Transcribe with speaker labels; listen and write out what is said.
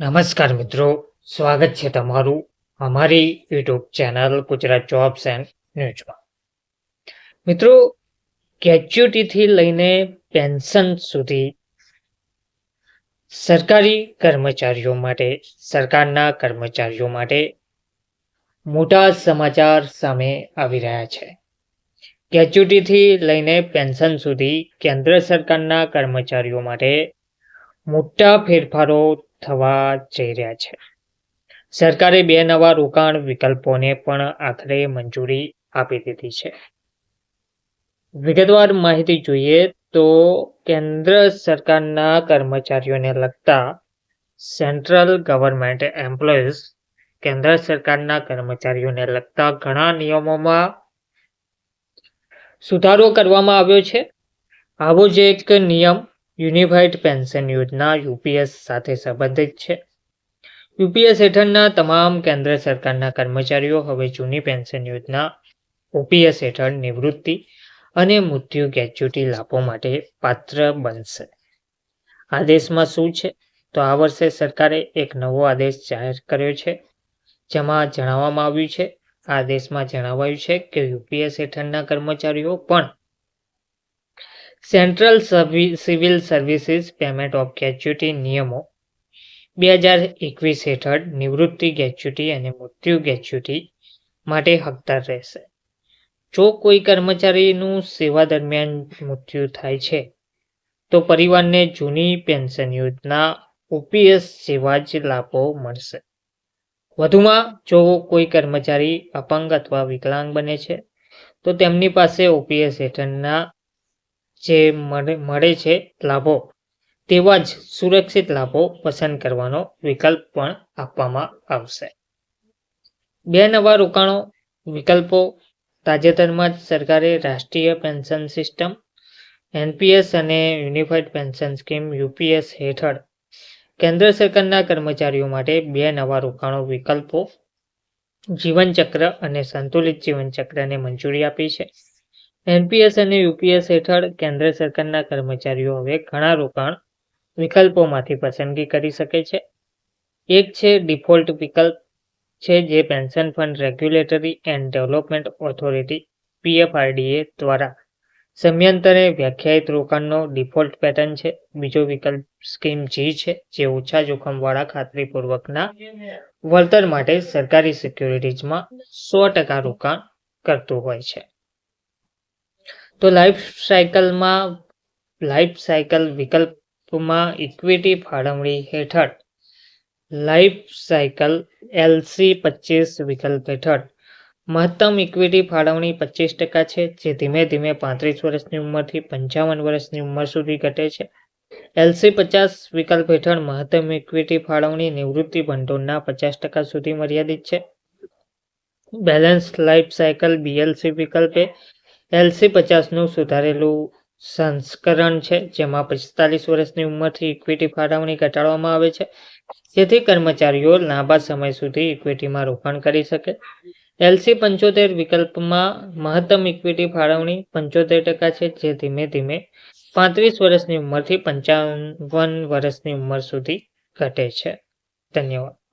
Speaker 1: નમસ્કાર મિત્રો, સ્વાગત છે તમારું અમારી YouTube channel Gujarat jobs and ન્યૂઝમાં મિત્રો ગ્રેચ્યુટીથી લઈને પેન્શન સુધી સરકારી કર્મચારીઓ માટે, સરકારના કર્મચારીઓ માટે મોટા સમાચાર સામે આવી રહ્યા છે. ગ્રેચ્યુટીથી લઈને પેન્શન સુધી કેન્દ્ર સરકારના કર્મચારીઓ માટે મોટા ફેરફારો થવા જઈ રહ્યા છે. સરકારે બે નવા રોકાણ વિકલ્પોને પણ આખરે મંજૂરી આપી દીધી છે. વિગતવાર માહિતી જોઈએ તો કેન્દ્ર સરકારના કર્મચારીઓને લગતા સેન્ટ્રલ ગવર્મેન્ટ એમ્પ્લોઈઝ કેન્દ્ર સરકારના કર્મચારીઓને લગતા ઘણા નિયમોમાં સુધારો કરવામાં આવ્યો છે. આવો જ એક નિયમ યુનિફાઈડ પેન્શન યોજના યુપીએસ સાથે સંબંધિત છે. યુપીએસ હેઠળના તમામ કેન્દ્ર સરકારના કર્મચારીઓ હવે જૂની પેન્શન યોજના ઓપીએસ હેઠળ નિવૃત્તિ અને મૃત્યુ ગ્રેચ્યુટી લાભો માટે પાત્ર બનશે. આદેશમાં શું છે? તો આ વર્ષે સરકારે એક નવો આદેશ જાહેર કર્યો છે, જેમાં જણાવવામાં આવ્યું છે આદેશમાં જણાવાયું છે કે યુપીએસ હેઠળના કર્મચારીઓ પણ central civil services payment of gratuity નિયમો બે હજાર એકવીસ હેઠળ નિવૃત્તિ ગ્રેચ્યુટી અને મૃત્યુ ગ્રેચ્યુટી માટે હકદાર રહેશે. જો કોઈ કર્મચારીનું સેવા દરમિયાન મૃત્યુ થાય છે, તો પરિવારને જૂની પેન્શન યોજના, ઓપીએસ જેવા જ લાભો મળશે. વધુમાં, જો કોઈ કર્મચારી અપંગ અથવા વિકલાંગ બને છે, તો તેમની પાસે ઓપીએસ હેઠળના જે મળે છે લાભો, તેવા જ સુરક્ષિત લાભો પસંદ કરવાનો વિકલ્પ પણ આપવામાં આવશે. બે નવા રોકાણો વિકલ્પો, તાજેતરમાં જ સરકારે રાષ્ટ્રીય પેન્શન સિસ્ટમ, એનપીએસ અને યુનિફાઈડ પેન્શન સ્કીમ યુપીએસ હેઠળ કેન્દ્ર સરકારના કર્મચારીઓ માટે બે નવા રોકાણો વિકલ્પો, જીવનચક્ર અને સંતુલિત જીવનચક્રને મંજૂરી આપી છે. એનપીએસ અને યુપીએસ હેઠળ કેન્દ્ર સરકારના કર્મચારીઓ હવે ઘણા રોકાણ વિકલ્પોમાંથી પસંદગી કરી શકે છે. એક છે ડિફોલ્ટ વિકલ્પ છે જે pension fund regulatory and development authority, PFRDA દ્વારા સમયાંતરે વ્યાખ્યાયિત રોકાણનો ડિફોલ્ટ પેટર્ન છે. બીજો વિકલ્પ સ્કીમ જી છે, જે ઓછા જોખમવાળા ખાતરીપૂર્વકના વળતર માટે સરકારી સિક્યોરિટીઝમાં સો ટકા રોકાણ કરતું હોય છે. તો લાઈફ સાયકલમાં લાઈફ સાયકલ વિકલ્પમાં ઇક્વિટી ફાળવણી હેઠળ. લાઈફ સાયકલ એલસી પચીસ વિકલ્પ હેઠળ. મહત્તમ ઇક્વિટી ફાળવણી પચીસ ટકા છે, જે ધીમે ધીમે પાંત્રીસ વર્ષની ઉંમરથી પંચાવન વર્ષની ઉંમર સુધી ઘટે છે. એલસી પચાસ વિકલ્પ હેઠળ મહત્તમ ઇક્વિટી ફાળવણી નિવૃત્તિ ભંડોળના પચાસ ટકા સુધી મર્યાદિત છે. બેલેન્સ લાઈફ સાયકલ બીએલસી વિકલ્પે એલસી પચાસનું સુધારેલું સંસ્કરણ છે, જેમાં પિસ્તાલીસ વર્ષની ઉંમરથી ઇક્વિટી ફાળવણી ઘટાડવામાં આવે છે. જેથી કર્મચારીઓ લાંબા સમય સુધી ઇક્વિટીમાં રોકાણ કરી શકે. એલસી પંચોતેર વિકલ્પમાં મહત્તમ ઇક્વિટી ફાળવણી પંચોતેર ટકા છે, જે ધીમે ધીમે પાંત્રીસ વર્ષની ઉંમરથી પંચાવન વર્ષની ઉંમર સુધી ઘટે છે. ધન્યવાદ.